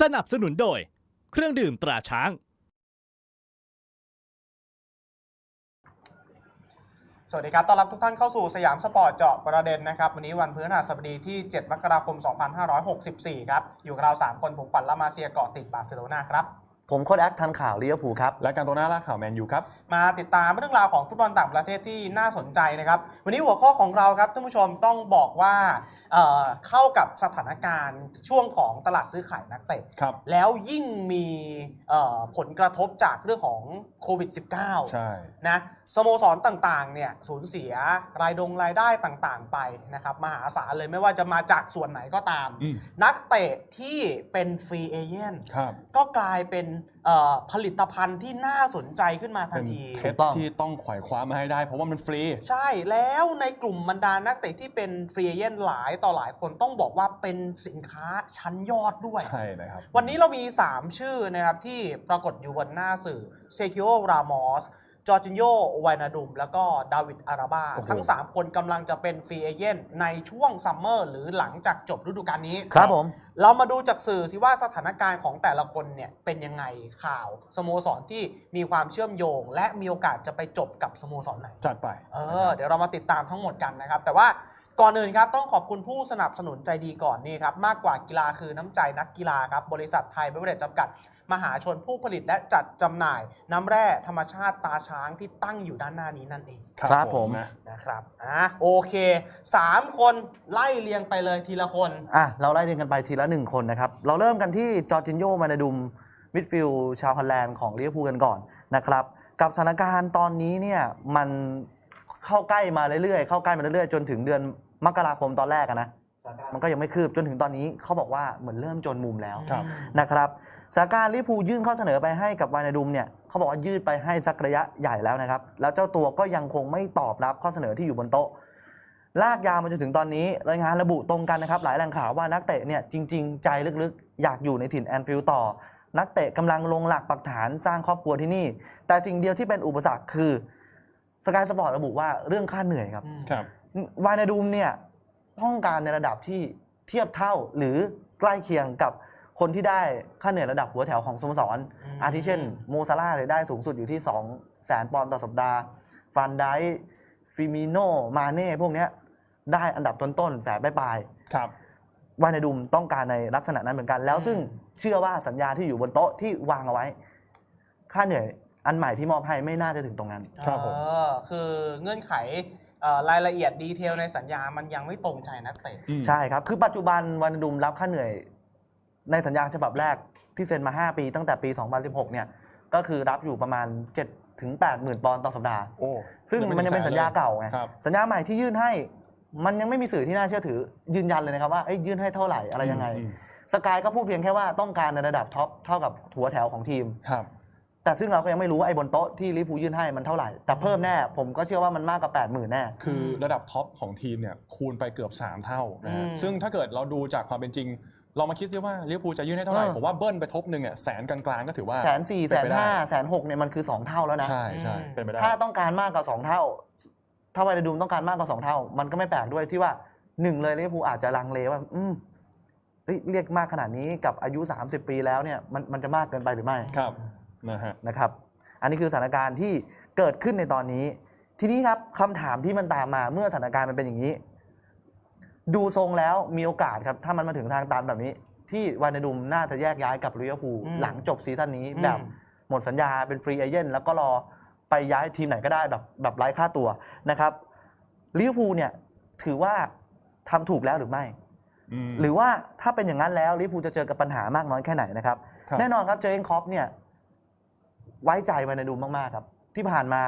สนับสนุนโดย เครื่องดื่มตราช้าง สวัสดีครับ ต้อนรับทุกท่านเข้าสู่สยามสปอร์ตเจาะประเด็นนะครับ วันนี้วันพฤหัสบดีที่ 7 มกราคม 2564 ครับ อยู่กับเรา 3 คนผมปันละมาเซียเกาะติดบาร์เซโลนาครับ ผมโค้ดแอคทันข่าวลิเวอร์พูลครับ และการตัวหน้าล่าข่าวแมนยูครับ มาติดตามเรื่องราวของฟุตบอลต่างประเทศที่น่าสนใจนะครับ วันนี้หัวข้อของเราครับท่านผู้ชมต้องบอกว่าเอ่อเข้ากับสถานการณ์ช่วงของตลาดซื้อขายนักเตะครับแล้วยิ่งมีเอ่อผลกระทบจากเรื่องของโควิด -19 ใช่นะสโมสรต่างๆเนี่ยสูญเสียรายดงรายได้ต่างๆไปนะครับมหาศาลเลยไม่ว่าจะมาจากส่วนไหนก็ตามอืมนักเตะที่เป็นฟรีเอเจนต์ครับก็กลายเป็นเอ่อผลิตภัณฑ์ที่น่าสนใจขึ้นมาทัเป็นนที เพถูชกรต้องที่ต้องขวายคว้ามาให้ได้ เพราะว่ามันฟรี ใช่แล้วในกลุ่มบรรดานักเตะที่เป็นฟรีเอเจนต์หลายต่อหลายคนต้องบอกว่าเป็นสินค้าชั้นยอดด้วย ใช่นะครับ วันนี้เรามี 3 ชื่อนะครับที่ปรากฏอยู่บนหน้าสื่อเซคิโอรามอส จอร์จินโยไวนาดุม แล้วก็ดาวิดอาราบา โอ้โหทั้ง 3 คนกำลังจะเป็นฟรีเอเจนต์ในช่วงซัมเมอร์หรือหลังจากจบฤดูกาลนี้ ครับผม เรามาดูจากสื่อสิว่าสถานการณ์ของแต่ละคนเนี่ยเป็นยังไงข่าวสโมสรที่มีความเชื่อมโยง และมีโอกาสจะไปจบกับสโมสรไหน จัดไป เออเดี๋ยวเรามาติดตามทั้งหมดกันนะครับ แต่ว่าก่อนอื่นครับต้องขอบคุณผู้สนับสนุนใจดีก่อนนี่ครับ มากกว่ากีฬาคือน้ำใจนักกีฬาครับ บริษัทไทยเบเวอร์เรจจำกัด มหาชนผู้ผลิตและจัดจำหน่าย น้ำแร่ธรรมชาติตาช้างที่ตั้งอยู่ด้านหน้านี้นั่นเองครับผมนะนะครับอะโอเค 3 คนไล่เรียงไปเลยทีละคน อะเราไล่เรียงกันไปทีละหนึ่งคนนะครับ เราเริ่มกันที่จอร์จินโยมานาดุมมิดฟิลด์ชาวฮอลแลนด์ของลิเวอร์พูลกันก่อนนะครับ กับสถานการณ์ตอนนี้เนี่ยมันเข้าใกล้มาเรื่อยๆเข้าใกล้มาเรื่อยๆ จนถึงเดือนมกราคมตอนแรกอะนะมันก็ยังไม่คืบจนถึงตอนนี้เขาบอกว่าเหมือนเริ่มจนมุมแล้วครับ นะครับ สถานการณ์ลิเวอร์พูลยื่นข้อเสนอไปให้กับวานาดุมเนี่ยเขาบอกว่ายืดไปให้สักระยะใหญ่แล้วนะครับ แล้วเจ้าตัวก็ยังคงไม่ตอบรับข้อเสนอที่อยู่บนโต๊ะ ลากยาวมาจนถึงตอนนี้รายงานระบุตรงกันนะครับหลายแหล่งข่าวว่านักเตะเนี่ยจริง ๆ ใจลึกๆ อยากอยู่ในถิ่นแอนฟิลด์ต่อ นักเตะกำลังลงหลักปักฐานสร้างครอบครัวที่นี่ แต่สิ่งเดียวที่เป็นอุปสรรคคือสกายสปอร์ตระบุว่าเรื่องค่าเหนื่อยครับครับวายนาดูมเนี่ยต้องการในระดับที่เทียบเท่าหรือใกล้เคียงกับ คนที่ได้ค่าเหนื่อยระดับหัวแถวของสโมสรอืมอาทิเช่นโมซาร่าห์เลยได้สูงสุดอยู่ที่2 0 0แสนปอนด์ต่อสัปดาห์ฟันไดฟิมิโนมาเน่พวกเนี้ยได้อันดับต้นๆแสนปลายครับๆวายนาดูมต้องการในลักษณะนั้นเหมือนกัน แล้วซึ่งเชื่อว่าสัญญาที่อยู่บนโต๊ะที่วางเอาไว้ ค่าเหนื่อยอันใหม่ที่มอบให้ไม่น่าจะถึงตรงนั้นครับผมเออคือเงื่อนไขเอ่อรายละเอียดดีเทลในสัญญามันยังไม่ตรงใจนักเตะอืมใช่ครับ คือปัจจุบันวันดุมรับค่าเหนื่อย ในสัญญาฉบับแรกที่เซ็นมา 5 ปี ตั้งแต่ปี 2016 เนี่ย ก็คือรับอยู่ประมาณ 7 ถึง 8 หมื่นปอนด์ต่อสัปดาห์ โอ้ ซึ่งมันยังเป็นสัญญาเก่าไง ครับ สัญญาใหม่ที่ยื่นให้ มันยังไม่มีสื่อที่น่าเชื่อถือ ยืนยันเลยนะครับว่าเอ้ยยื่นให้เท่าไหร่อะไรยังไง อืมสกายก็พูดเพียงแค่ว่าต้องการในระดับท็อปเท่ากับหัวแถวของทีม ครับ แต่ซึ่งเราก็ยังไม่รู้ว่าไอ้บนโต๊ะที่ลิเวอร์พูลยื่นให้มันเท่าไหร่ แต่เพิ่มแน่ ผมก็เชื่อว่ามันมากกว่า8 0,000แน่ คือระดับท็อปของทีมเนี่ยคูณไปเกือบ 3 เท่านะฮะอืม ซึ่งถ้าเกิดเราดูจากความเป็นจริง ลองมาคิดซิว่าลิเวอร์พูลจะยื่นให้เท่าไหร่เออผมว่าเบิ้ลไปทบหนึ่งอะแสนกลางๆก็ถือว่าแสนสี่แสเป็นไปได้ห้าแสนหกเนี่ยมันคือ2เท่าแล้วนะ ใช่ใช่อืมเป็นไปได้ ถ้าต้องการมากกว่า2เท่า ถ้าไวนาดูมต้องการมากกว่า2เท่า มันก็ไม่แปลกด้วยที่ว่าหนึ่งเลยลิเวอร์พูลอาจจะลังเลว่า อืมเฮ้ยเรียกมากขนาดนี้กับอายุ 30 ปีแล้วเนี่ยมันมันจะมากเกินไปหรือไม่ครับนะฮะนะครับ อันนี้คือสถานการณ์ที่เกิดขึ้นในตอนนี้ ทีนี้ครับคำถามที่มันตามมาเมื่อสถานการณ์มันเป็นอย่างนี้ ดูทรงแล้วมีโอกาสครับ ถ้ามันมาถึงทางตันแบบนี้ ที่วานาดุมน่าจะแยกย้ายกับลิเวอร์พูลอืมหลังจบซีซั่นนี้อืมแบบหมดสัญญาเป็นฟรีเอเจนต์แล้วก็รอไปย้ายทีมไหนก็ได้แบบแบบไร้ค่าตัวนะครับลิเวอร์พูลเนี่ยถือว่าทำถูกแล้วหรือไม่มหรือว่าถ้าเป็นอย่างนั้นแล้วลิเวอร์พูลจะเจอกับปัญหามากน้อยแค่ไหนนะครับครับแน่นอนครับเจอร์เกนคล็อปเนี่ย ไว้ใจวานาดูมมากๆครับ ที่ผ่านมา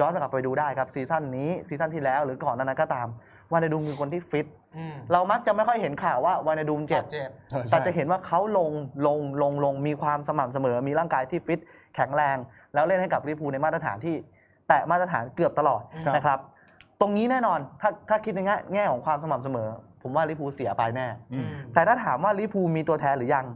ย้อนกลับไปดูได้ครับซีซั่นนี้ซีซั่นที่แล้วหรือก่อนหนานั้นก็ตาม วานาดูมคือคนที่ฟิต อืมเรามักจะไม่ค่อยเห็นข่าวว่าวานาดูมเจ็บ เจ็บเออใช่ แต่จะเห็นว่าเขาลงลงลงลงมีความสม่ำเสมอ มีร่างกายที่ฟิตแข็งแรง แล้วเล่นให้กับลิเวอร์พูลในมาตรฐานที่ แตะมาตรฐานเกือบตลอดครับ นะครับ ตรงนี้แน่นอนถ้าถ้าคิดในแง่แง่ของความสม่ำเสมอ ผมว่าลิเวอร์พูลเสียไปแน่ อืม แต่ถ้าถามว่าลิเวอร์พูลมีตัวแทนหรือยัง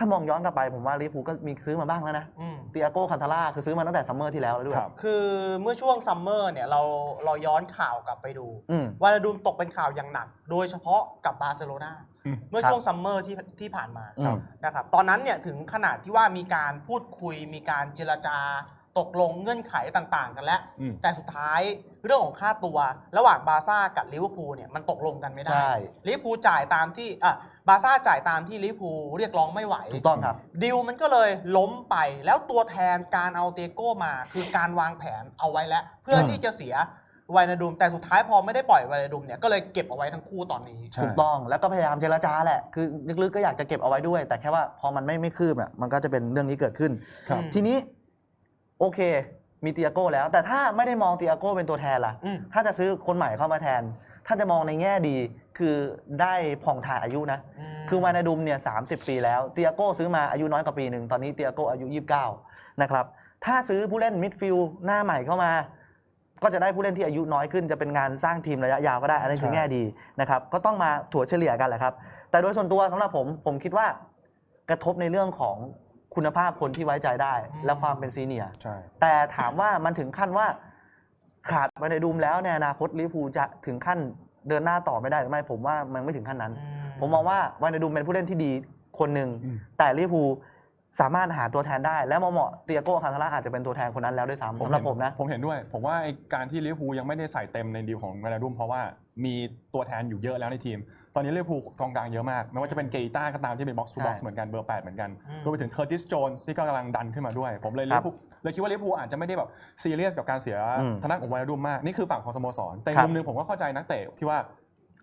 ถ้ามองย้อนกลับไปผมว่าลิเวอร์พูลก็มีซื้อมาบ้างแล้วนะอืม เตียโก้คันทาร่าคือซื้อมาตั้งแต่ซัมเมอร์ที่แล้วแล้วด้วยครับ คือเมื่อช่วงซัมเมอร์เนี่ยเราเราย้อนข่าวกลับไปดูอืม วานาดูมตกเป็นข่าวอย่างหนัก โดยเฉพาะกับบาร์เซโลนาอืม เมื่อครับช่วงซัมเมอร์ที่ที่ผ่านมาอืมนะครับตอนนั้นเนี่ยถึงขนาดที่ว่ามีการพูดคุยมีการเจรจา ตกลงเงื่อนไขต่างๆ กันแล้ว อืม แต่สุดท้ายเรื่องของค่าตัว ระหว่างบาร์ซ่ากับลิเวอร์พูลเนี่ยมันตกลงกันไม่ได้ใช่ ลิเวอร์พูลจ่ายตามที่อะบาร์ซ่าจ่ายตามที่ลิเวอร์พูลเรียกร้องไม่ไหว ถูกต้องครับ ดิวมันก็เลยล้มไปแล้วตัวแทนการเอาเตียโก้มา คือการวางแผนเอาไว้แล้ว เพื่ออืมที่จะเสียไวนาดุมแต่สุดท้ายพอไม่ได้ปล่อยไวนาดุมเนี่ยก็เลยเก็บเอาไว้ทั้งคู่ตอนนี้ ใช่ ถูกต้องแล้วก็พยายามเจรจาแหละ คือลึกๆก็อยากจะเก็บเอาไว้ด้วย แต่แค่ว่าพอมันไม่ไม่คืบอะมันก็จะเป็นเรื่องนี้เกิดขึ้น ครับอืมทีนี้ โอเค มีเตียโก้แล้ว แต่ถ้าไม่ได้มองเตียโก้เป็นตัวแทนล่ะ อืม ถ้าจะซื้อคนใหม่เข้ามาแทน ถ้าจะมองในแง่ดีคือได้ผ่องถ่ายอายุนะมคือวานาดุมเนี่ยสาปีแล้วเตียโก้ซื้อมาอายุน้อยกว่าปีหนึ่งตอนนี้เตียโก้อายุ 29 นะครับ ถ้าซื้อผู้เล่นมิดฟิลด์หน้าใหม่เข้ามา ก็จะได้ผู้เล่นที่อายุน้อยขึ้น จะเป็นงานสร้างทีมระยะยาวก็ได้ อันนี้คือใช่ แง่ดีนะครับ ก็ต้องมาถั่วเฉลี่ยกันแหละครับ แต่โดยส่วนตัวสำหรับผมผมคิดว่ากระทบในเรื่องของ คุณภาพคนที่ไว้ใจได้ และความเป็นซีเนียร์ใช่ แต่ถามว่ามันถึงขั้นว่าขาดวานาดุมแล้วในอนาคตลิเวอร์พูลจะถึงขั้นเดินหน้าต่อไม่ได้หรือไม่ผมว่ามันไม่ถึงขั้นนั้นอืผมมองว่าวานาดูมเป็นผู้เล่นที่ดีคนหนึ่งอืมแต่ลิเวอร์พูล สามารถหาตัวแทนได้ และเหมาะๆเตียโก้คาร์ทาร่าอาจจะเป็นตัวแทนคนนั้นแล้วด้วยซ้ำสำหรับเนผมนะผมเห็นด้วย ผมว่าไอ้การที่ลิเวอร์พูลยังไม่ได้ใส่เต็มในดีลของมานาดุมเพราะว่ามีตัวแทนอยู่เยอะแล้วในทีม ตอนนี้ลิเวอร์พูลกองกลางเยอะมาก ไม่ว่าจะเป็นเกย์ต้าก็ตามที่เป็นบ็อกซ์ทูบ็อกใช่ซ์เหมือนกันเบอร์ 8 เหมือนกันอืมรวมไปถึงเคอร์ติสโจนส์ที่ก็กำลังดันขึ้นมาด้วย ผมเลยคลิรัเวอบร์พูลเลยคิดว่าลิเวอร์พูลอาจจะไม่ได้แบบซีเรียสกับการเสียอืมทางด้านของวานาดุมมากนี่คือฝั่งของสโมสรแต่ครับมุมหนึงผมก็เข้าใจนักเตะที่ว่า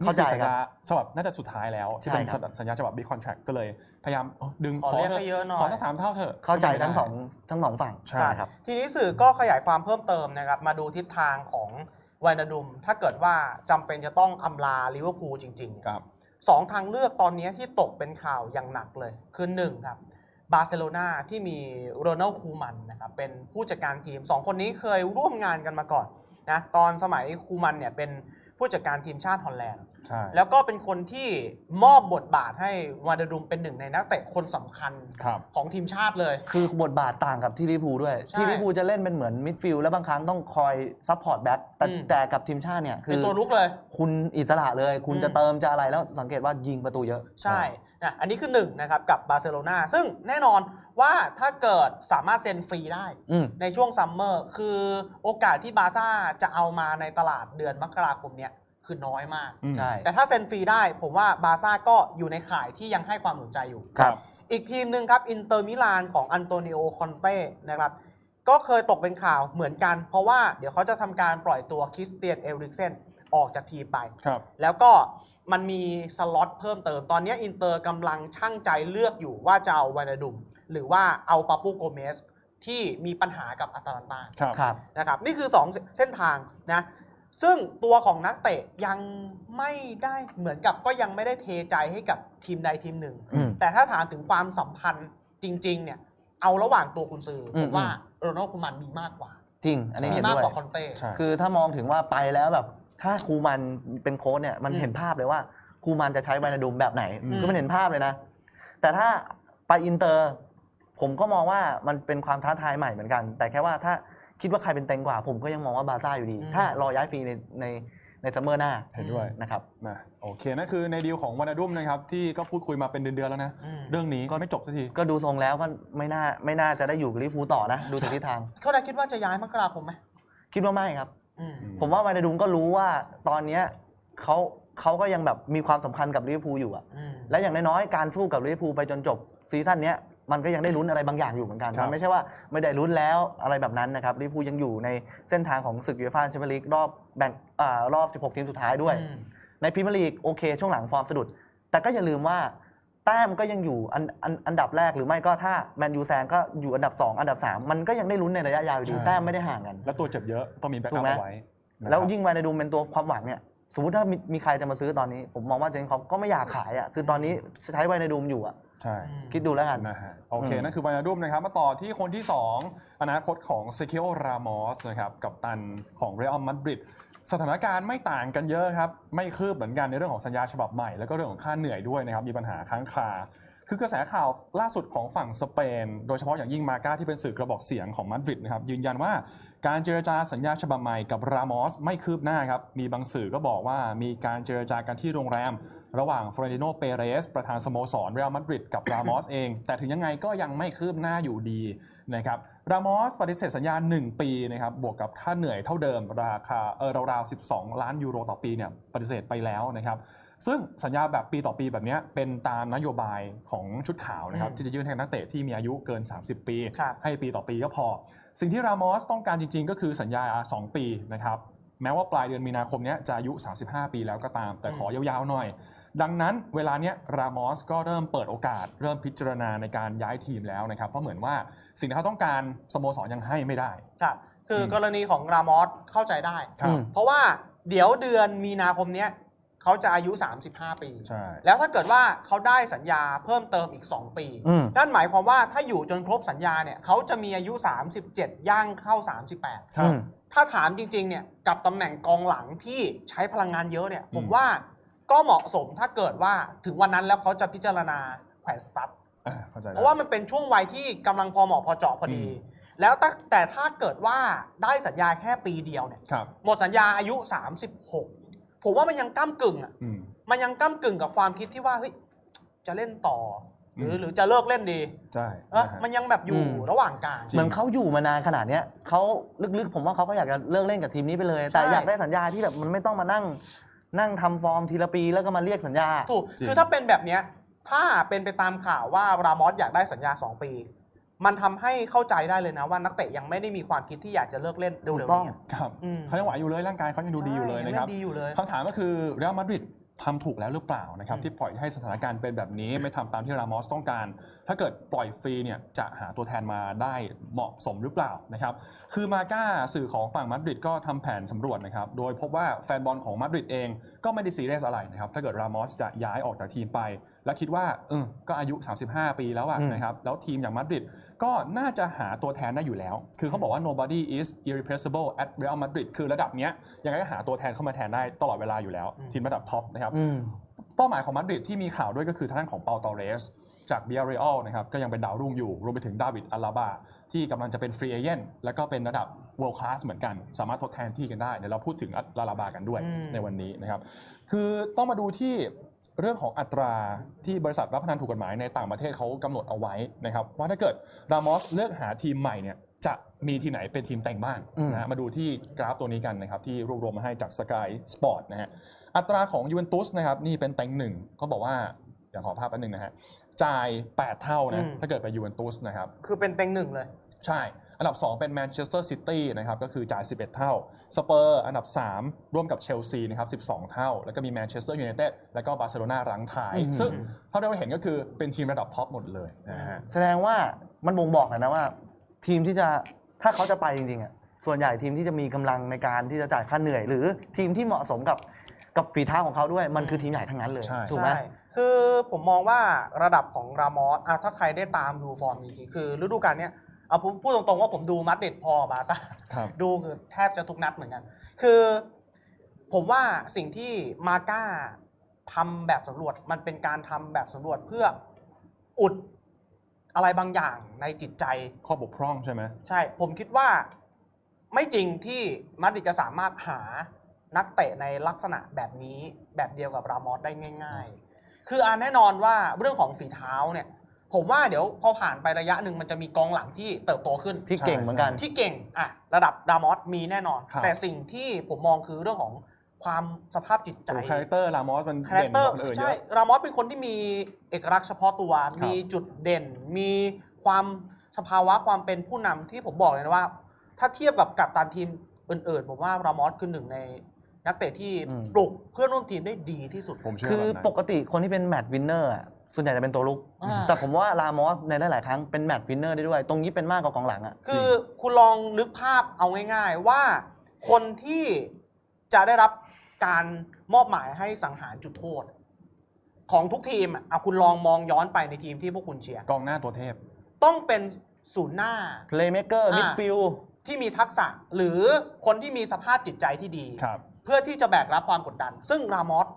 เข้าใจนี่คือสัญญาฉบับน่าจะสุดท้ายแล้ว ที่เป็นใช่ครับสัญญาฉบับบิ๊กคอนแทรคก็เลยพยายามเอ้าดึงขอเรียกให้เยอะหน่อยขอสักสามเท่าเถอะเข้าใจก็ไม่ได้ทั้งสองทั้งสองฝั่งใช่ครับทีนี้สื่อก็ขยายความเพิ่มเติมนะครับมาดูทิศทางของไวนาดุม ถ้าเกิดว่าจำเป็นจะต้องอำลาลิเวอร์พูลจริงๆครับสองทางเลือกตอนนี้ที่ตกเป็นข่าวอย่างหนักเลย คือหนึ่งครับบาร์เซโลนาที่มีโรนัลคูมันนะครับเป็นผู้จัดการทีมสองคนนี้เคยร่วมงานกันมาก่อนนะตอนสมัยคูมันเนี่ยเป็น ผู้จัดการทีมชาติฮอลแลนด์ ใช่ แล้วก็เป็นคนที่มอบบทบาทให้วาดาดุมเป็นหนึ่งในนักเตะคนสำคัญครับ ของทีมชาติเลย คือบทบาทต่างกับที่ลิเวอร์พูลด้วย ใช่ที่ลิเวอร์พูลจะเล่นเป็นเหมือนมิดฟิลด์แล้วบางครั้งต้องคอยซัพพอร์ตแบ็กแต่อืม แต่กับทีมชาติเนี่ยคืเป็นอตัวลุกเลย คุณอิสระเลย คุณอืม จะเติมจะอะไรแล้วสังเกตว่ายิงประตูเยอะ ใช่ นะอันนี้คือหนึ่งนะครับกับบาร์เซโลนาซึ่งแน่นอนว่าถ้าเกิดสามารถเซ็นฟรีได้อืม ในช่วงซัมเมอร์คือโอกาสที่บาร์ซ่าจะเอามาในตลาดเดือนมกราคมเนี่ยคือน้อยมาก อืม ใช่ แต่ถ้าเซ็นฟรีได้ผมว่าบาร์ซ่าก็อยู่ในข่ายที่ยังให้ความสนใจอยู่ ครับ อีกทีมหนึ่งครับอินเตอร์มิลานของอันโตนิโอคอนเต้นะครับก็เคยตกเป็นข่าวเหมือนกัน เพราะว่าเดี๋ยวเขาจะทำการปล่อยตัวคริสเตียนเอริกเซน ออกจากทีมไป ครับ แล้วก็มันมีสล็อตเพิ่มเติม ตอนนี้อินเตอร์กำลังช่างใจเลือกอยู่ว่าจะเอาวานาดุม หรือว่าเอาปาปูโกเมสที่มีปัญหากับอาตาลันตาครับ ครับ นะครับนี่คือ 2 เส้นทางนะซึ่งตัวของนักเตะยังไม่ได้เหมือนกับก็ยังไม่ได้เทใจให้กับทีมใดทีมหนึ่ง อืม แต่ถ้าถามถึงความสัมพันธ์จริง ๆ เนี่ยเอาระหว่างตัวคุณซื้ออม ผมว่าโรนัลคูมันมีมากกว่าจริง อันนี้มีเห็นมากด้วยกว่าคอนเต้ ใช่ คือถ้ามองถึงว่าไปแล้วแบบ ถ้าครูมันเป็นโค้ชเนี่ยมันอืมเห็นภาพเลยว่าครูมันจะใช้ไวนาดุมแบบไหนอืมคือมันเห็นภาพเลยนะ แต่ถ้าไปอินเตอร์ ผมก็มองว่ามันเป็นความท้าทายใหม่เหมือนกัน แต่แค่ว่าถ้าคิดว่าใครเป็นเต็งกว่า ผมก็ยังมองว่าบาร์ซ่าอยู่ดีอืมถ้ารอย้ายฟรีในในในซัมเมอร์หน้าเห็นด้วยนะครับนะโอเคนั่นคือในดีลของวานาดุมนะครับ ที่ก็พูดคุยมาเป็นเดือนๆแล้วนะอืมเรื่องนี้ก็ไม่จบสักที ก็ดูทรงแล้วก็ไม่น่าไม่น่าจะได้อยู่กับลิเวอร์พูลต่อนะ ดูจากทิศทาง เขาได้คิดว่าจะย้ายมกราคมไหมคิดว่าไม่ครับอืมอืม ผมว่าไวนาดุมก็รู้ว่าตอนเนี้ยเขาเขาก็ยังแบบมีความสำคัญกับลิเวอร์พูลอยู่อะอืมและอย่างน้อยๆการสู้กับลิเวอร์พูลไปจนจบซีซั่นเนี้ยมันก็ยังได้ลุ้นอะไรบางอย่างอยู่เหมือนกัน ครับ มันไม่ใช่ว่าไม่ได้ลุ้นแล้วอะไรแบบนั้นนะครับลิเวอร์พูลยังอยู่ในเส้นทางของศึกยูฟ่าแชมเปี้ยนลีกรอบแบ่งอ่ารอบ 16 ทีมสุดท้ายด้วยอืมในพรีเมียร์ลีกโอเค ช่วงหลังฟอร์มสะดุด แต่ก็อย่าลืมว่า แต้มก็ยังอยู่อันอันอันดับแรกหรือไม่ก็ถ้าแมนยูแซงก็อยู่อันดับ 2 อันดับ 3 มันก็ยังได้ลุ้นในระยะยาวอยู่ดีใช่ แต้มไม่ได้ห่างกัน แล้วตัวเจ็บเยอะต้องมีแบ็กถูอักพไหม เอาไว้นะครับแล้วยิ่งไวนาดูมเป็นตัวความหวังเนี่ยสมมติถ้ามีมีใครจะมาซื้อตอนนี้ ผมมองว่าเจนเขาก็ไม่อยากขายอะคือตอนนี้ใช้ไวนาดูมอยู่อะใช่คิดดูแล้วกัน นะฮะโอเค อืม นั่นคือวานาดุมนะครับ มาต่อที่คนที่ 2 อนาคตของเซคิโอรามอสนะครับ กับตันของเรอัลมาดริด สถานการณ์ไม่ต่างกันเยอะครับ ไม่คืบเหมือนกันในเรื่องของสัญญาฉบับใหม่ แล้วก็เรื่องของค่าเหนื่อยด้วยนะครับ มีปัญหาค้างคา คือกระแสข่าวล่าสุดของฝั่งสเปน โดยเฉพาะอย่างยิ่งมาก้าที่เป็นสื่อกระบอกเสียงของมาดริดนะครับยืนยันว่าการเจรจาสัญญาฉบับใหม่กับรามอสไม่คืบหน้าครับ มีบางสื่อก็บอกว่ามีการเจรจากันที่โรงแรม ระหว่างฟลอเรนติโนเปเรส ประธานสโมสรเรอัลมาดริดกับรามอสเอง แต่ถึงยังไงก็ยังไม่คืบหน้าอยู่ดีนะครับรามอสปฏิเสธสัญญา 1 ปีนะครับบวกกับค่าเหนื่อยเท่าเดิมราคาเออราวๆ12 ล้านยูโรต่อปีเนี่ยปฏิเสธไปแล้วนะครับ ซึ่งสัญญาแบบปีต่อปีแบบเนี้ยเป็นตามนโยบายของชุดขาวนะครับอืมที่จะยื่นให้นักเตะที่มีอายุเกิน 30 ปีครับให้ปีต่อปีก็พอ สิ่งที่รามอสต้องการจริง ๆ ก็คือสัญญา 2 ปีนะครับแม้ว่าปลายเดือนมีนาคมเนี้ยจะอายุ 35 ปีแล้วก็ตาม แต่ขอยาวๆหน่อย ดังนั้นเวลาเนี้ยรามอสก็เริ่มเปิดโอกาส เริ่มพิจารณาในการย้ายทีมแล้วนะครับเพราะเหมือนว่าสิ่งที่เขาต้องการสโมสรยังให้ไม่ได้ครับคืออมกรณีของรามอสเข้าใจได้ครับอืมเพราะว่าเดี๋ยวเดือนมีนาคมเนี้ย เขาจะอายุ 35 ปี ใช่ แล้วถ้าเกิดว่าเขาได้สัญญาเพิ่มเติมอีก 2 ปี อืม นั่นหมายความว่าถ้าอยู่จนครบสัญญาเนี่ยเขาจะมีอายุ 37 ย่างเข้า 38 ครับอืมถ้าถามจริงๆเนี่ยกับตำแหน่งกองหลังที่ใช้พลังงานเยอะเนี่ยอืมผมว่าก็เหมาะสมถ้าเกิดว่าถึงวันนั้นแล้วเขาจะพิจารณาแขวนสตั๊ด อ่าเข้าใจได้เพราะว่ามันเป็นช่วงวัยที่กำลังพอเหมาะพอเจาะพอดีอืมแล้วแต่แต่ถ้าเกิดว่าได้สัญญาแค่ปีเดียวเนี่ย ครับ หมดสัญญาอายุ 36 ผมว่ามันยังก้ากึ่งอะอืม มันยังก้ากึ่งกับความคิดที่ว่าเฮ้ยจะเล่นต่อ หรือมหรือจะเลิกเล่นดีใช่เอ้อนะฮะ มันยังแบบอยู่อืม ระหว่างกลาง จริง เหมือนเขาอยู่มานานขนาดเนี้ยเขาลึกๆ ผมว่าเขาก็อยากจะเลิกเล่นกับทีมนี้ไปเลย แต่ใช่ อยากได้สัญญาที่แบบมันไม่ต้องมานั่ง นั่งทำฟอร์มทีละปีแล้วก็มาเรียกสัญญา ถูกจริง คือถ้าเป็นแบบเนี้ยถ้าเป็นไปตามข่าวว่ารามอสอยากได้สัญญา 2 ปี มันทำให้เข้าใจได้เลยนะว่านักเตะยังไม่ได้มีความคิดที่อยากจะเลิกเล่นเร็วถูกๆต้องนี้ครับอืม เขายังไหวอยู่เลยร่างกายเขายังดูดีอยู่เลยใช่นะครับงดีอยู่เลย คำถามก็คือเรอัลมาดริดทำถูกแล้วหรือเปล่านะครับอืม ที่ปล่อยให้สถานการณ์เป็นแบบนี้ ไม่ทำตามที่รามอสต้องการ ถ้าเกิดปล่อยฟรีเนี่ยจะหาตัวแทนมาได้เหมาะสมหรือเปล่านะครับคือมาก้าสื่อของฝั่งมาดริดก็ทำแผนสำรวจนะครับโดยพบว่าแฟนบอลของมาดริดเองก็ไม่ได้ซีเรียสอะไรนะครับถ้าเกิดรามอสจะย้ายออกจากทีมไป แล้วคิดว่าเออก็อายุ 35 ปีแล้วอะอืมนะครับแล้วทีมอย่างมาดริดก็น่าจะหาตัวแทนได้อยู่แล้ว คือเขาบอกว่า nobody is irreplaceable at Real Madrid คือระดับเนี้ยยังไงก็หาตัวแทนเข้ามาแทนได้ตลอดเวลาอยู่แล้วอืมทีมระดับท็อปนะครับอืมเป้าหมายของมาดริดที่มีข่าวด้วยก็คือทางด้านของเปาตอเรสจากเบียร์เรอัลนะครับก็ยังเป็นดาวรุ่งอยู่ รวมไปถึงดาวิดอัลลาบาที่กำลังจะเป็นฟรีเอเจนต์แล้วก็เป็นระดับ world class เหมือนกัน สามารถทดแทนที่กันได้ เดี๋ยวเราพูดถึงอัลลาบากันด้วยอืมในวันนี้นะครับ คือต้องมาดูที่ เรื่องของอัตราที่บริษัทรับพนันถูกกฎหมายในต่างประเทศเขากำหนดเอาไว้นะครับว่าถ้าเกิดรามอสเลือกหาทีมใหม่เนี่ยจะมีทีมไหนเป็นทีมแต่งบ้างอืมนะฮะมาดูที่กราฟตัวนี้กันนะครับที่รวบรวมมาให้จาก Sky Sport นะฮะอัตราของยูเวนตุสนะครับนี่เป็นแตงหนึ่งเขาบอกว่าอย่างขอภาพแป๊บนึงนะฮะจ่าย 8 เท่านะอืมถ้าเกิดไปยูเวนตุสนะครับคือเป็นเต็งหนึ่งเลย ใช่ อันดับ 2 เป็นแมนเชสเตอร์ซิตี้นะครับก็คือจ่าย 11 เท่าสเปอร์อันดับ 3 ร่วมกับเชลซีนะครับ12 เท่า แล้วก็มีแมนเชสเตอร์ยูไนเต็ดแล้วก็บาร์เซโลนารั้งท้ายอืมซึ่งเท่าที่เราเห็นก็คือเป็นทีมระดับท็อปหมดเลยนะฮะแสดงว่ามันบ่งบอกเลยนะว่า ทีมที่จะถ้าเขาจะไปจริงๆอะส่วนใหญ่ทีมที่จะมีกำลังในการที่จะจ่ายค่าเหนื่อย หรือทีมที่เหมาะสมกับกับฝีเท้าของเขาด้วยมันคือทีมใหญ่ทั้งนั้นเลยใช่ถูกไหมใช่คือผมมองว่าระดับของรามอสอะถ้าใครได้ตามดูฟอร์มจริงๆคือฤดูกาลเนี้ย เอาพูดพูดตรงๆว่าผมดูมัดเด็ดพอบาร์ซ่าครับดูคือแทบจะทุกนัดเหมือนกัน คือผมว่าสิ่งที่มาก้าทำแบบสำรวจมันเป็นการทำแบบสำรวจเพื่ออุดอะไรบางอย่างในจิตใจ ข้อบกพร่องใช่ไหมใช่ ผมคิดว่าไม่จริงที่มาดริดจะสามารถหานักเตะในลักษณะแบบนี้แบบเดียวกับรามอสได้ง่าย ๆ คืออ่าแน่นอนว่าเรื่องของฝีเท้าเนี่ย ผมว่าเดี๋ยวพอผ่านไประยะหนึ่งมันจะมีกองหลังที่เติบโตขึ้นที่เก่งเหมือนกัน ที่เก่งอะระดับรามอสมีแน่นอน ครับ แต่สิ่งที่ผมมองคือเรื่องของความสภาพจิตใจโอ้คาแรคเตอร์ลามอสมันคาแรเด่คนเตอร์กว่าคนอื่นเยใช่อะ รามอสเป็นคนที่มีเอกลักษณ์เฉพาะตัว ครับมีจุดเด่น มีความสภาวะความเป็นผู้นำที่ผมบอกเลยนะว่า ถ้าเทียบกับกัปตันทีมอื่นๆ ผมว่ารามอสคือหนึ่งในนักเตะที่อืม ปลุกเพื่อนร่วมทีมได้ดีที่สุด ผมเชื่อคือแบบนั้น ปกติคนที่เป็นแมตช์วินเนอร์อะ ส่วนใหญ่จะเป็นตัวลุก อ่า แต่ผมว่าลามอสในหลาย ๆ ครั้งเป็นแมตช์วินเนอร์ได้ด้วย ตรงนี้เป็นมากกว่ากองหลังอะคือคุณลองนึกภาพเอาง่ายๆว่าคนที่จะได้รับการมอบหมายให้สังหารจุดโทษ ของทุกทีมอะเอาคุณลองมองย้อนไปในทีมที่พวกคุณเชียร์กองหน้าตัวเทพ ต้องเป็นศูนย์หน้า playmaker อ่า midfield ที่มีทักษะหรือคนที่มีสภาพจิตใจที่ดี ครับ เพื่อที่จะแบกรับความกดดัน ซึ่งรามอส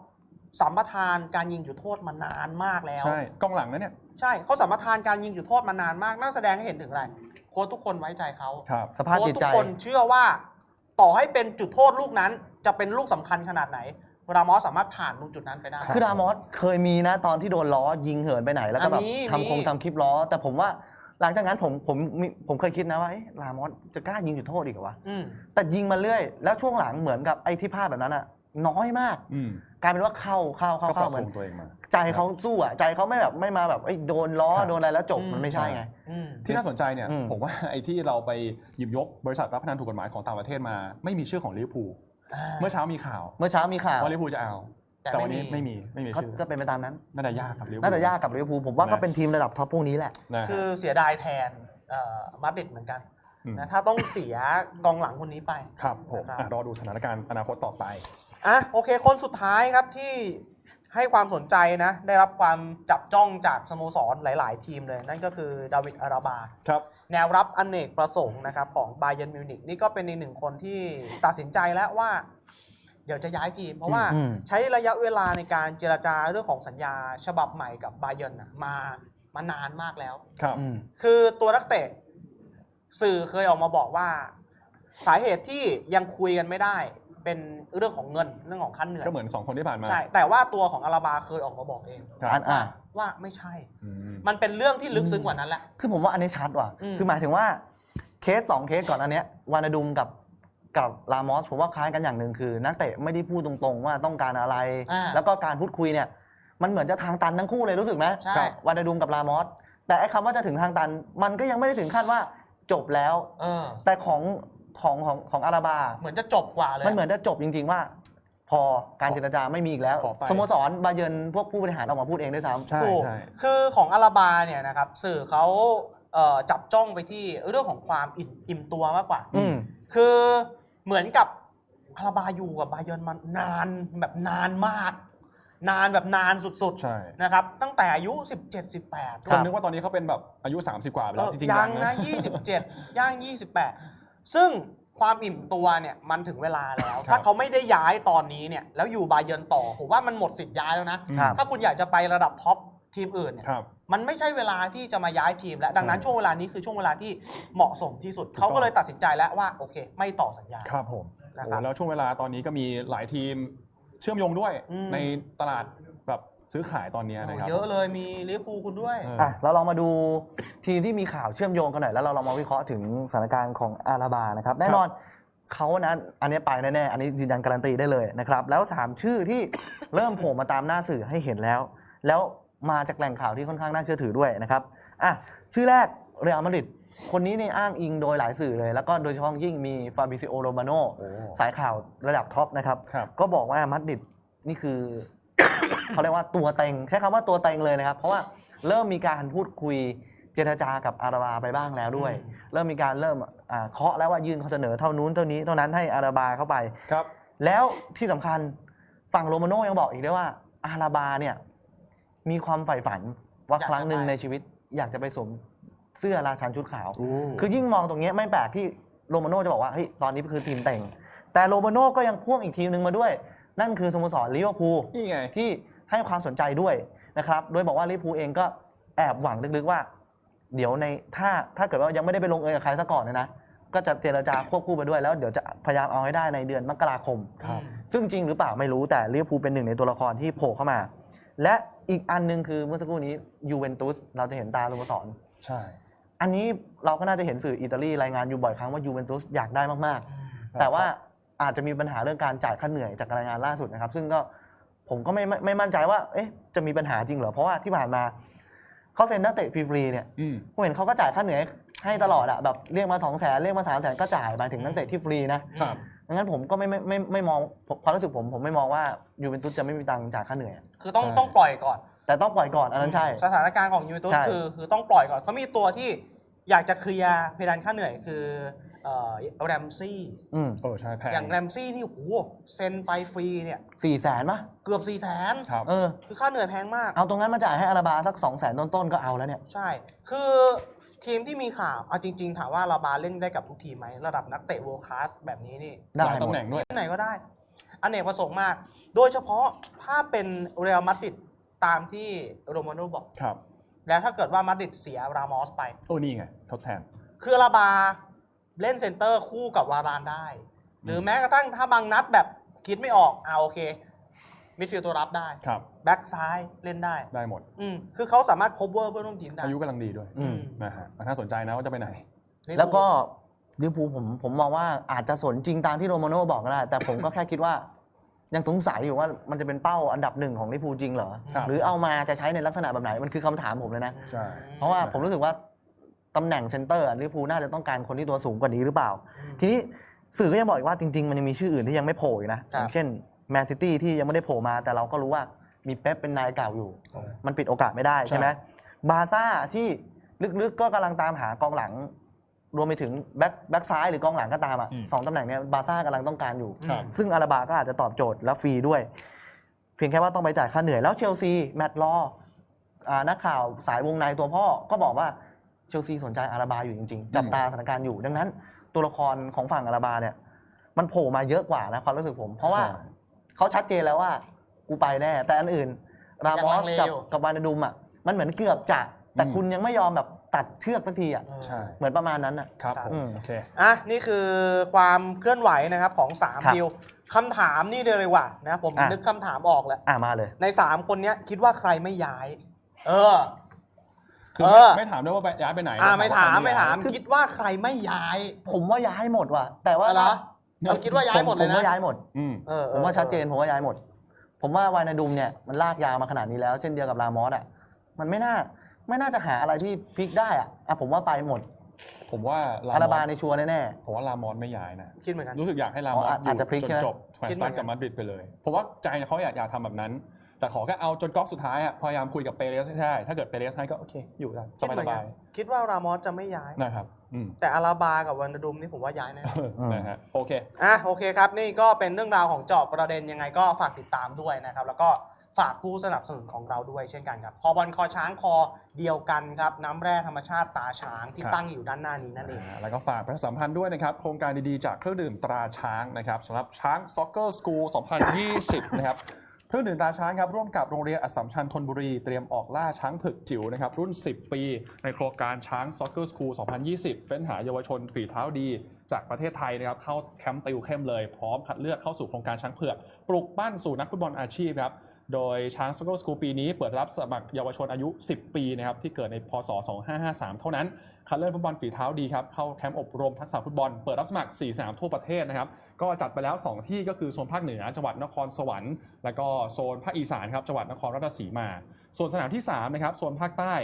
สัมปทานการยิงจุดโทษมานานมากแล้ว ใช่กองหลังนั้นเนี่ย ใช่เขาสามารถทานการยิงจุดโทษมานานมากน่าแสดงให้เห็นถึงอะไรโค้ชทุกคนไว้ใจเขาครับ สภาพโค้ชจิตทุใจ กคนเชื่อว่า ต่อให้เป็นจุดโทษลูกนั้น จะเป็นลูกสำคัญขนาดไหน รามอสสามารถผ่านตรงจุดนั้นไปได้ คือรามอสเคยมีนะตอนที่โดนล้อยิงเหินไปไหนแล้วก็แบบอะมี ทำคงมีทำคลิปล้อ แต่ผมว่าหลังจากนั้นผมผมมีผมเคยคิดนะว่าเอ๊ะรามอสจะกล้ายิงจุดโทษอีกเหรอวะ อืม แต่ยิงมาเรื่อย แล้วช่วงหลังเหมือนกับไอ้ที่พลาดแบบนั้นอะ น้อยมากอืมกลายเป็นว่าเข้าเข้าเข้าก็ปรัเข้าบเหมืปอนรุงตัวเองมาใจเขาสู้อะใจเขาไม่แบบไม่มาแบบเอ้ยโดนล้อครับโดนอะไรแล้วจบอืมมันไม่ใช่ไงอืมที่น่าสนใจเนี่ยอืมผมว่าไอ้ที่เราไปหยิบยกบริษัทรับพนันถูกกฎหมายของต่างประเทศมา ไม่มีชื่อของลิเวอร์พูลเมื่อเช้ามีข่าว เมื่อเช้ามีข่าวว่าลิเวอร์พูลจะเอา แต่แต่วันไม่นี้มีไม่มีไม่มีก็ชื่อก็เป็นไปตามนั้นน่าจะยากครับลิเวอร์พูลน่าจะยากกับลิเวอร์พูลผมว่าก็นะเป็นทีมระดับท็อปพวกนี้แหละนะฮะคือเสียดายแทนเอ่อมาดริดเหมือนกันม นะถ้าต้องเสียกองหลังคนนี้ไป ครับผมนะครับ อะรอดูสถานการณ์อนาคตต่อไป อะโอเคคนสุดท้ายครับที่ให้ความสนใจนะ ได้รับความจับจ้องจากสโมสรหลาย ๆ ทีมเลย นั่นก็คือดาวิดอาราบา ครับ แนวรับอเนกประสงค์นะครับของบาเย r n นมิวนิกนี่ก็เป็นอีกหนึ่งคนที่ตัดสินใจแล้วว่า เดี๋ยวจะย้ายทีม เพราะว่าอืม ใช้ระยะเวลาในการเจรจาเรื่องของสัญญาฉบับใหม่กับบาเย r n นะมามานานมากแล้ว ครับ อืม คือตัวนักเตะ สื่อเคยออกมาบอกว่า สาเหตุที่ยังคุยกันไม่ได้ เป็นเรื่องของเงินเรื่องของค่าเหนื่อยก็เหมือน 2 คนที่ผ่านมาใช่ แต่ว่าตัวของอาราบาเคยออกมาบอกเอง ครับอันอะว่าไม่ใช่ อืม มันเป็นเรื่องที่ลึกซึ้งกว่านั้นแหละ คือผมว่าอันนี้ชัดว่ะ อืม คือหมายถึงว่าเคสสองเคสก่อนอันเนี้ยวานาดุมกับกับลามอสผมว่าคล้ายกันอย่างหนึ่งคือ นักเตะไม่ได้พูดตรงๆว่าต้องการอะไร อ่าแล้วก็การพูดคุยเนี่ย มันเหมือนจะทางตันทั้งคู่เลยรู้สึกไหมใช่กับวานาดุมกับลามอสแต่ไอ้คำว่าจะถึงทางตัน มันก็ยังไม่ได้ถึงขั้นว่า จบแล้ว เออ แต่ของของของของอาราบา เหมือนจะจบกว่าเลย มันเหมือนจะจบจริง ๆ ว่า พอการเจรจาไม่มีอีกแล้วขอไป สโมสรบาเยิร์นพวกผู้บริหารออกมาพูดเองด้วยซ้ำ ใช่ถูกใช่ คือของอาราบาเนี่ยนะครับสื่อเขาเอ่อจับจ้องไปที่เรื่องของความอิ่มอิ่มตัวมากกว่า อืม คือเหมือนกับอาราบาอยู่กับบาเยิร์นมานานแบบนานมาก นานแบบนานสุดใช่ ๆนะครับตั้งแต่อายุ 17 18 คนนึกว่าตอนนี้เขาเป็นแบบอายุ 30 กว่าไปแล้วจริงๆยัยังงนะ นะ 27 ย่าง 28 ซึ่งความอิ่มตัวเนี่ยมันถึงเวลาแล้ว ครับถ้าเขาไม่ได้ย้ายตอนนี้เนี่ยแล้วอยู่บาเยิร์นต่อ ผมว่ามันหมดสิทธิ์ย้ายแล้วนะ ครับ ถ้าคุณอยากจะไประดับท็อปทีมอื่นเนี่ยครับ มันไม่ใช่เวลาที่จะมาย้ายทีม แล้วดังนั้นใช่ ช่วงเวลานี้คือช่วงเวลาที่เหมาะสมที่สุดถูกต้องเขาก็เลยตัดสินใจแล้วว่าโอเค ไม่ต่อสัญญา ครับผมนะครับโอ้แล้วช่วงเวลาตอนนี้ก็มีหลายทีม เชื่อมโยงด้วยอืม ในตลาดแบบซื้อขายตอนนี้นะครับ เยอะเลยมีลิเวอร์พูลคุณด้วย เออ อะเราลองมาดูทีมที่มีข่าวเชื่อมโยงกันหน่อยแล้วเราลองมาวิเคราะห์ถึงสถานการณ์ของอาราบานะครับแน่นอนเขานะอันนี้ไปแน่ๆอันนี้ยืนยันการันตีได้เลยนะครับแล้วสามชื่อที่ เริ่มโผล่มาตามหน้าสื่อให้เห็นแล้ว แล้วมาจากแหล่งข่าวที่ค่อนข้างน่าเชื่อถือด้วยนะครับอะชื่อแรกเรอัลมาดริด คนนี้นี่อ้างอิงโดยหลายสื่อเลย แล้วก็โดยเฉพาะยิ่งมีฟาบิซิโอโรมาโนโอ้สายข่าวระดับท็อปนะครับ ครับ ก็บอกว่ามัดริดนี่คือ เขาเรียกว่าตัวเต็งใช้คำว่าตัวเต็งเลยนะครับ เพราะว่าเริ่มมีการพูดคุยเจรจากับอาราบาไปบ้างแล้วด้วยอืมเริ่มมีการเริ่มอ่าเคาะแล้วว่ายื่นข้อเสนอเท่านู้นเท่านี้เท่านั้นให้อาราบาเข้าไป ครับ แล้วที่สำคัญฝั่งโรมาโน่ยังบอกอีกด้วยว่า อาราบาเนี่ยมีความใฝ่ฝันว่าอยากจะครั้งหนึ่งไป ในชีวิตอยากจะไปสวม เสื้อราชันชุดขาวโอ้คือยิ่งมองตรงเนี้ยไม่แปลกที่โรมาโน่จะบอกว่าเฮ้ยตอนนี้คือทีมเต็งแต่โรมาโน่ก็ยังพ่วงอีกทีมหนึ่งมาด้วย นั่นคือสโมสรลิเวอร์พูลนี่ไงที่ให้ความสนใจด้วยนะครับโดยบอกว่าลิเวอร์พูลเองก็แอบหวังลึกๆว่า เดี๋ยวในถ้าถ้าเกิดว่ายังไม่ได้ไปลงเอยกับใครซะก่อนเนี่ยนะก็จะเจรจาควบคู่ไปด้วยแล้วเดี๋ยวจะพยายามเอาให้ได้ในเดือนมกราคมครับซึ่งจริงหรือเปล่าไม่รู้แต่ลิเวอร์พูลเป็นหนึ่งในตัวละครที่โผล่เข้ามา และอีกอันหนึงคือเมื่อสักครู่นี้ยูเวนตุสเราจะเห็นตาสโมสรใช่ อันนี้เราก็น่าจะเห็นสื่ออิตาลีรายงานอยู่บ่อยครั้งว่ายูเวนตุสอยากได้มากๆ แต่ว่าอาจจะมีปัญหาเรื่องการจ่ายค่าเหนื่อยจากรายงานล่าสุดนะครับ ซึ่งก็ผมก็ไม่ไม่ไม่มั่นใจว่าเอ๊ะจะมีปัญหาจริงเหรอเพราะว่าที่ผ่านมาเขาเซ็นนักเตะฟรีๆเนี่ยอืมผมเห็นเขาก็จ่ายค่าเหนื่อยให้ตลอดอะแบบเรียกมา2 0 0แสนเรียกมา3 0 0แสนก็จ่ายหมายถึงนักเตะที่ฟรีนะครับดังนั้นผมก็ไม่ไม่ไม่ไม่มองผมความรู้สึกผมผมไม่มองว่ายูเวนตุสจะไม่มีตังค์จ่ายค่าเหนื่อยอะคือต้องใช่ต้องปล่อยก่อน แต่ต้องปล่อยก่อนอันนั้นใช่ สถานการณ์ของยูเวนตุสใช่ คือคือต้องปล่อยก่อนเขามีตัวที่อยากจะเคลียร์เพดานค่าเหนื่อยคือเอ่อแรมซี่อืมเออใช่แพงอย่างแรมซี่นี่โอ้โหเซ็นไปฟรีเนี่ยสี่แสนปะเกือบ4ี่แสนครับ เออ คือค่าเหนื่อยแพงมาก เอาตรงนั้นมาจ่ายให้อาราบาสัก2 0 0แสนต้นๆก็เอาแล้วเนี่ย ใช่ คือทีมที่มีข่าวเอาจริง ๆ ถามว่าลาบาเล่นได้กับทุกทีมไหมระดับนักเตะ world class แบบนี้นี่ได้หลายหมตำดแหน่งด้วย ที่ไหนก็ได้ อเนกประสงค์มาก โดยเฉพาะถ้าเป็นเรอัลมาดริด ตามที่โรมาโนบอก ครับในแล้วถ้าเกิดว่ามาดริดเสียรามอสไป โอ้นี่ไง ทดแทน คืออาราบาเล่นเซนเตอร์คู่กับวารานได้ หรือแม้กระทั่งถ้าบางนัดแบบคิดไม่ออกอ่าโอเคมิดฟิลด์ตัวรับได้ ครับ แบ็กซ้ายเล่นได้ ได้หมด อืมคือเขาสามารถ cover เพื่อนร่วมทีมได้ อายุกำลังดีด้วยอืม นะฮะน่าสนใจนะว่าจะไปไหนนี่แล้วก็ลิเวอร์พูลผมผมมองว่าอาจจะสนจริงตามที่โรมาโน่บอกก็ได้ แต่ผมก็แค่คิดว่า ยังสงสัยอยู่ว่ามันจะเป็นเป้าอันดับหนึ่งของลิเวอร์พูลจริงเหรอ ครับ หรือเอามาจะใช้ในลักษณะแบบไหน มันคือคำถามผมเลยนะ ใช่ เพราะว่าผมรู้สึกว่าตำแหน่งเซนเตอร์อะลิเวอร์พูลน่าจะต้องการคนที่ตัวสูงกว่านี้หรือเปล่าอืมทีนี้สื่อก็ยังบอกอีกว่าจริง ๆ มันยังมีชื่ออื่นที่ยังไม่โผล่อีกนะครัอบย่างเช่นแมนซิตี้ที่ยังไม่ได้โผล่มา แต่เราก็รู้ว่ามีเป๊ปเป็นนายเก่าอยู่ มันปิดโอกาสไม่ได้ใช่ไหมบาร์ซ่าที่ลึกๆก็กำลังตามหากองหลัง รวมไปถึงแบ็คแบ็คซ้ายหรือกองหลังก็ตามอะอืมสองตำแหน่งเนี้ยบาร์ซ่ากำลังต้องการอยู่ ครับ ซึ่งอาราบาก็อาจจะตอบโจทย์และฟรีด้วย เพียงแค่ว่าต้องไปจ่ายค่าเหนื่อยแล้วเชลซีแมตต์ลอว์อ่านักข่าวสายวงในตัวพ่อก็บอกว่าเชลซีสนใจอาราบาอยู่จริง ๆ จับตาสถานการณ์อยู่ ดังนั้น ตัวละครของฝั่งอาราบาเนี่ย มันโผล่มาเยอะกว่านะความรู้สึกผม เพราะว่าใช่ เขาชัดเจนแล้วว่ากูไปแน่แต่อันอื่น รามอสยังลังเลกับอยู่ กับวานาดุมอะมันเหมือนเกือบจะแต่อืม คุณยังไม่ยอมแบบ ตัดเชือกสักทีอะเออใช่ เหมือนประมาณนั้นอะครับครับผมอืม โอเค อะนี่คือความเคลื่อนไหวนะครับของครั3บดิวคำถามนี่เลยดีกว่านะผมอะ นึกคำถามออกแล้ว อ่ามาเลย ใน 3 คนเนี้ยคิดว่าใครไม่ย้าย เออ คือเอไม่อไม่ถามด้วยว่าไปย้ายไปไหนอ่าแต่ไม่ว่ถามใครไม่ถามย้ยคิดว่าใครไม่ย้าย ผมว่าย้ายหมดว่ะ แต่ว่าเหรอเราคิดว่าย้ายหมดเลยผมนะว่าย้ายหมด อืมเออผมว่าชัดเจนผมว่าย้ายหมด ผมว่าวานาดุมเนี่ยมันลากยาวมาขนาดนี้แล้ว เช่นเดียวกับรามอสอะมันไม่น่า ไม่น่าจะหาอะไรที่พลิกได้อะอะผมว่าไปหมดผมว่าลาอาราบามอสในชัวร์แน่ผมว่าลามอสไม่ย้ายนะ คิดเหมือนกัน รู้สึกอยากให้ลามอสอ๋ออาจจะพลิกจใช่นไหมจบแขวนคิดสเหมืตาอนร์กันกับมาดริดไปเลย เพราะว่าใจเขาอยากอยากทำแบบนั้น แต่ขอแค่เอาจนก๊อกสุดท้ายอะพยายามคุยกับเปเรสให้ได้ถ้าเกิดเปเรสให้ก็โอเค อยู่ได้สคิดบายเหมืสอนกับานยคิดว่ารามอสจะไม่ย้ายๆนะครับอืมแต่อาราบากับวันนาดุมนี่ผมว่าย้ายแน่ นะฮะโอเค อะโอเคครับ นี่ก็เป็นเรื่องราวของเจอบประเด็นยังไงก็ฝากติดตามด้วยนะครับ แล้วก็ ฝากผู้สนับสนุนของเราด้วยเช่นกันครับ คอบอลคอช้างคอเดียวกันครับน้ำแร่ธรรมชาติตาช้างที่ครับตั้งอยู่ด้านหน้านี้นั่นเองอ่าแล้วก็ฝากประชาสัมพันธ์ด้วยนะครับ โครงการดีๆจากเครื่องดื่มตราช้างนะครับสำหรับช้างซ็อกเกอร์สกูล 2020 นะครับเครื่องดื่มตราช้างครับร่วมกับโรงเรียนอัสสัมชัญธนบุรี เตรียมออกล่าช้างผึกจิ๋วนะครับรุ่น 10 ปี ในโครงการช้างซ็อกเกอร์สกูล 2020 เฟ้นหาเยาวชนฝีเท้าดี จากประเทศไทยนะครับเข้าแคมป์ติวเข้มเลย พร้อมคัดเลือกเข้าสู่โครงการช้างเผือก ปลุกปั้นสู่นักฟุตบอลอาชีพครับ โดยช้างสก o สกูปีนี้เปิดรับสมัครเยาวชนอายุ 10 ปีนะครับที่เกิดในพศ 2553 เท่านั้นคัดเลือกฟุตบอลฝีเท้าดีครับเข้าแคมป์อบรมทักษะฟุตบอลเปิดรับสมัคร 4 สนามทั่วประเทศนะครับก็จัดไปแล้ว 2 ที่ก็คือโซนภาคเหนือจังหวัดนครสวรรค์และก็โซนภาคอีสานครับจังหวัดนครราชสีมา ส่วนสนามที่3นะครับโซนภาคใต้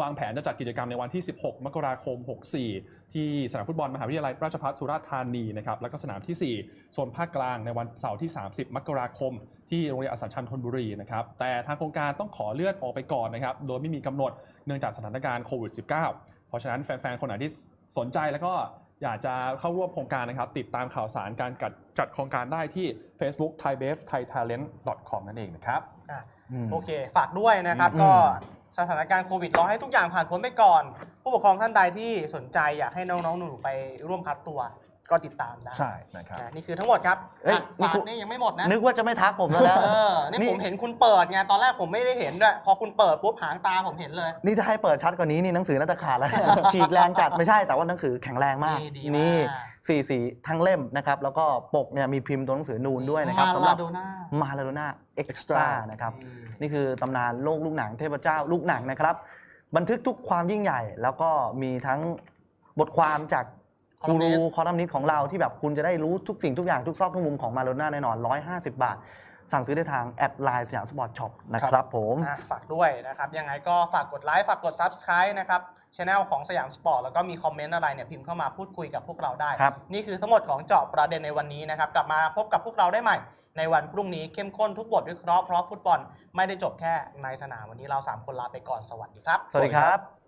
วางแผนจะจัดกิจกรรมในวันที่ 16 มกราคม 64 ที่สนามฟุตบอลมหาวิทยาลัยราชภัฏสุราษฎร์ธานีนะครับแล้วก็สนามทีสี่4 โซนภาคกลางในวันเสาร์ที่ 30 มกราคม ที่โรงเรียนอัสสัมชัญธนบุรีนะครับแต่ทางโครงการต้องขอเลื่อนออกไปก่อนนะครับโดยไม่มีกำหนดเนื่องจากสถานการณ์โควิด -19 เพราะฉะนั้นแฟนๆคนไหนที่สนใจแล้วก็อยากจะเข้าร่วมโครงการนะครับ ติดตามข่าวสารการจัดจัดโครงการได้ที่ Facebook Thai b a s Thai Talent com นั่นเองนะครับอะอืมโอเค ฝากด้วยนะครับอืมก็สถานการณ์โควิดรอให้ทุกอย่างผ่านพ้นไปก่อน ผู้ปกครองท่านใดที่สนใจอยากให้น้องๆหนูๆไปร่วมคัดตัวก็ติดตามได้ใช่นะครับ นะนี่คือทั้งหมดครับเอ้ยอะนี่ฝากคุณ นี่ยังไม่หมดนะ นึกว่าจะไม่ทักผมแล้วนะ เออ นี่นี่ ผมเห็นคุณเปิดไง ตอนแรกผมไม่ได้เห็นด้วย พอคุณเปิดปุ๊บหางตาผมเห็นเลย นี่ถ้าให้เปิดชัดกว่านี้นี่หนังสือน่าจะขาดแล้ว ฉีกแรงจัดไม่ใช่แต่ว่าหนังสือแข็งแรงมากดีดีมาก นี่สีสีทั้งเล่มนะครับแล้วก็ปกเนี่ยมีพิมพ์ตัวหนังสือนูนด้วยนะครับมาสำหรับลาโดน่า มาลาโดน่าเอ็กซ์ตร้า Extra นะครับ อืม นี่คือตำนานโลกลูกหนังเทพเจ้าลูกหนังนะครับ บันทึกทุกความยิ่งใหญ่ แล้วก็มีทั้งบทความจากกูรู Columnist คอลัมนิสต์ของเราที่แบบคุณจะได้รู้ทุกสิ่งทุกอย่างทุกซอกทุกมุมของมาโลน่าแน่นอน 150 บาท สั่งซื้อได้ทางแอดไลน์สยามสปอร์ตช็อปนะครับผม อะฝากด้วยนะครับ ยังไงก็ฝากกดไลค์ ฝากกด Subscribe นะครับช anel ของสยามสปอร์ตแล้วก็มีคอมเมนต์อะไรเนี่ยพิมพ์เข้ามาพูดคุยกับพวกเราได้ ครับ นี่คือทั้งหมดของเจาะประเด็นในวันนี้นะครับ กลับมาพบกับพวกเราได้ใหม่ ในวันพรุ่งนี้เข้มข้นทุกบทวิเคราะห์เพราะฟุตบอลไม่ได้จบแค่ในสนามวันนี้เราสามคนลาไปก่อนสวัสดีครับ สวัสดีครับ